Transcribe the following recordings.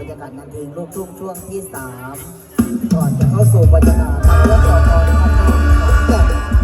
บรรยากาศงานเพลงลูกทุ่งช่วงที่ 3 ก่อนจะเข้าสู่บรรยากาศแล้วก็ขอขอบคุณ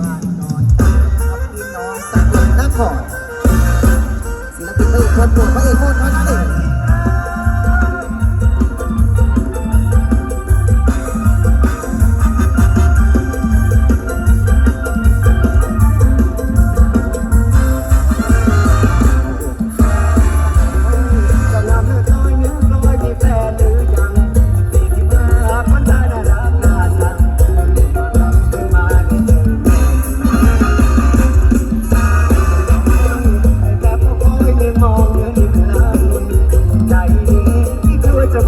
บ้านนอนตาอคตับพี่น้องตะกุนนครศิลปินเอกคนโปรดพระเอกโคตรน้อยนั่นเอง